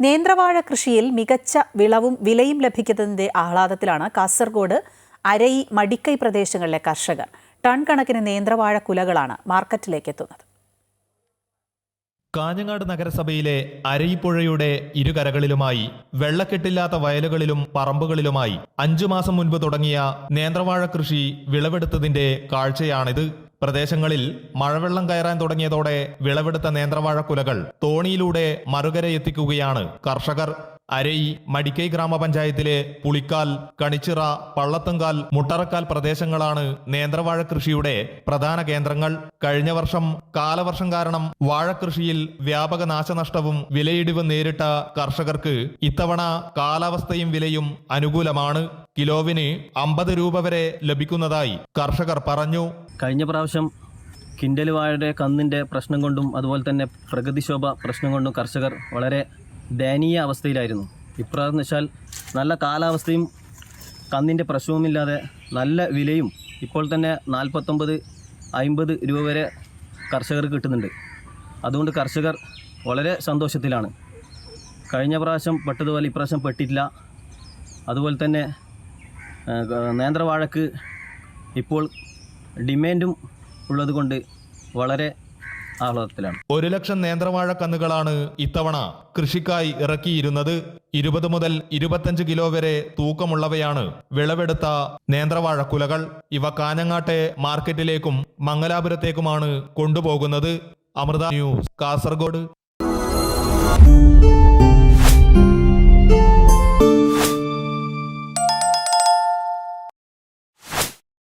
നേന്ത്രവാഴ കൃഷിയിൽ മികച്ച വിളവും വിലയും ലഭിക്കുന്നതിന്റെ ആഹ്ലാദത്തിലാണ് കാസർഗോഡ് അരയി മടിക്കൈ പ്രദേശങ്ങളിലെ കർഷകർ. ടൺ കണക്കിന് നേന്ത്രവാഴ കുലകളാണ് മാർക്കറ്റിലേക്ക് എത്തുന്നത്. കാഞ്ഞങ്ങാട് നഗരസഭയിലെ അരയിപ്പുഴയുടെ ഇരുകരകളിലുമായി വെള്ളക്കെട്ടില്ലാത്ത വയലുകളിലും പറമ്പുകളിലുമായി അഞ്ചു മാസം മുൻപ് തുടങ്ങിയ നേന്ത്രവാഴ കൃഷി വിളവെടുത്തതിന്റെ കാഴ്ചയാണിത്. പ്രദേശങ്ങളിൽ മഴവെള്ളം കയറാൻ തുടങ്ങിയതോടെ വിളവെടുത്ത നേന്ത്രവാഴ കുലകൾ തോണിയിലൂടെ മറുകര എത്തിക്കുകയാണ്. കർഷകർ അരയി മടിക്കൈ ഗ്രാമപഞ്ചായത്തിലെ പുളിക്കാൽ കണിച്ചിറ പള്ളത്തുങ്കാൽ മുട്ടറക്കാൽ പ്രദേശങ്ങളാണ് നേന്ത്രവാഴ കൃഷിയുടെ പ്രധാന കേന്ദ്രങ്ങൾ. കഴിഞ്ഞ വർഷം കാലവർഷം കാരണം വാഴക്കൃഷിയിൽ വ്യാപക നാശനഷ്ടവും വിലയിടിവും നേരിട്ട കർഷകർക്ക് ഇത്തവണ കാലാവസ്ഥയും വിലയും അനുകൂലമാണ്. കിലോവിന് അമ്പത് രൂപ വരെ ലഭിക്കുന്നതായി കർഷകർ പറഞ്ഞു. കഴിഞ്ഞ പ്രാവശ്യം കിൻഡൽ വാഴയുടെ കന്നിന്റെ പ്രശ്നം കൊണ്ടും അതുപോലെ തന്നെ പ്രകൃതിശോഭ പ്രശ്നം കൊണ്ടും കർഷകർ വളരെ ദയനീയ അവസ്ഥയിലായിരുന്നു. ഇപ്രാവശ്യം വെച്ചാൽ നല്ല കാലാവസ്ഥയും കന്നിന്റെ പ്രശ്നവുമില്ലാതെ നല്ല വിലയും ഇപ്പോൾ തന്നെ നാൽപ്പത്തൊമ്പത് അമ്പത് രൂപ വരെ കർഷകർക്ക് കിട്ടുന്നുണ്ട്. അതുകൊണ്ട് കർഷകർ വളരെ സന്തോഷത്തിലാണ്. കഴിഞ്ഞ പ്രാവശ്യം പെട്ടതുപോലെ ഇപ്രാവശ്യം പെട്ടിട്ടില്ല. അതുപോലെ തന്നെ നേന്ത്രവാഴക്ക് ഇപ്പോൾ ഡിമാൻഡും ഉള്ളതുകൊണ്ട് വളരെ ആഹ്ലാദത്തിലാണ്. ഒരു ലക്ഷം നേന്ത്രവാഴ കന്നുകളാണ് ഇത്തവണ കൃഷിക്കായി ഇറക്കിയിരുന്നത്. ഇരുപത് മുതൽ ഇരുപത്തഞ്ച് കിലോ വരെ തൂക്കമുള്ളവയാണ് വിളവെടുത്ത നേന്ത്രവാഴ കുലകൾ ഇവ കാഞ്ഞങ്ങാട്ടെ മാർക്കറ്റിലേക്കും മംഗലാപുരത്തേക്കുമാണ് കൊണ്ടുപോകുന്നത്. അമൃത ന്യൂസ് കാസർഗോഡ്.